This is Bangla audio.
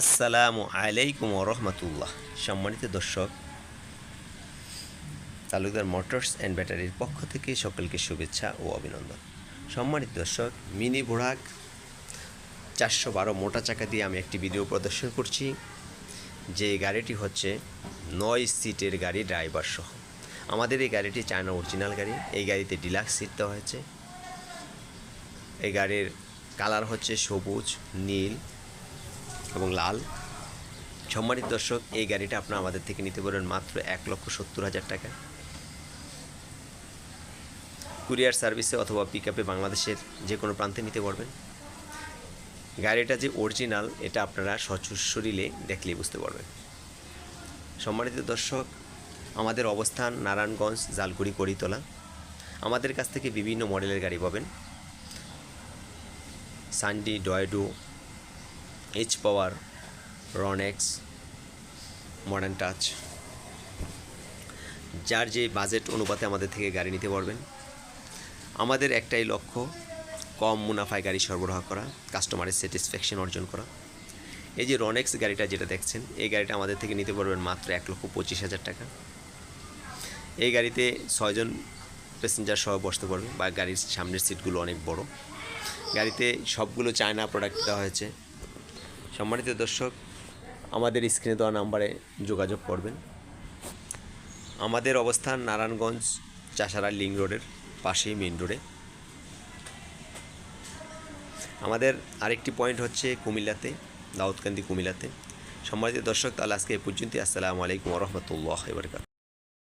আসসালামু আলাইকুম রহমতুল্লাহ। সম্মানিত দর্শক, তালুকদার মোটরস অ্যান্ড ব্যাটারির পক্ষ থেকে সকলকে শুভেচ্ছা ও অভিনন্দন। সম্মানিত দর্শক, মিনি ভোড়াক চারশো বারো মোটা চাকা দিয়ে আমি একটি ভিডিও প্রদর্শন করছি। যে গাড়িটি হচ্ছে নয় সিটের গাড়ি ড্রাইভার সহ আমাদের এই গাড়িটি চায়না অরিজিনাল গাড়ি। এই গাড়িতে ডিলাক্স সিট দেওয়া হয়েছে। এই গাড়ির কালার হচ্ছে সবুজ, নীল এবং লাল। সম্মানিত দর্শক, এই গাড়িটা আপনারা আমাদের থেকে নিতে পারেন মাত্র এক লক্ষ সত্তর হাজার টাকা। কুরিয়ার সার্ভিসে অথবা পিক বাংলাদেশের যে কোনো প্রান্তে নিতে পারবেন। গাড়িটা যে অরিজিনাল, এটা আপনারা সচুশরীলে দেখলেই বুঝতে পারবেন। সম্মানিত দর্শক, আমাদের অবস্থান নারায়ণগঞ্জ, জালকুড়ি, করিতলা। আমাদের কাছ থেকে বিভিন্ন মডেলের গাড়ি পাবেন। সানডি, ডয়েডো এইচ পাওয়ার রনেক্স মডার্ন টাচ যার যে বাজেট অনুপাতে আমাদের থেকে গাড়ি নিতে পারবেন, আমাদের একটাই লক্ষ্য, কম মুনাফায় গাড়ি সরবরাহ করা কাস্টমারের স্যাটিসফ্যাকশন অর্জন করা। এই যে রনেক্স গাড়িটা যেটা দেখছেন, এই গাড়িটা আমাদের থেকে নিতে পারবেন মাত্র এক লক্ষ পঁচিশ হাজার টাকা। এই গাড়িতে ছয়জন প্যাসেঞ্জার সহ বসতে পারবে, বা গাড়ির সামনের সিটগুলো অনেক বড়। গাড়িতে সবগুলো চায়না প্রোডাক্ট দেওয়া হয়েছে। সম্মানিত দর্শক, আমাদের স্ক্রিনে দেওয়া নাম্বারে যোগাযোগ করবেন। আমাদের অবস্থান নারায়ণগঞ্জ, চাষারা লিং রোডের পাশেই মেন রোডে। আমাদের আরেকটি পয়েন্ট হচ্ছে কুমিল্লাতে, দাউদকান্দি কুমিল্লাতে। সম্মানিত দর্শক, তাহলে আজকে এই পর্যন্তই। আসসালামু আলাইকুম রহমতুল্লাহ এবার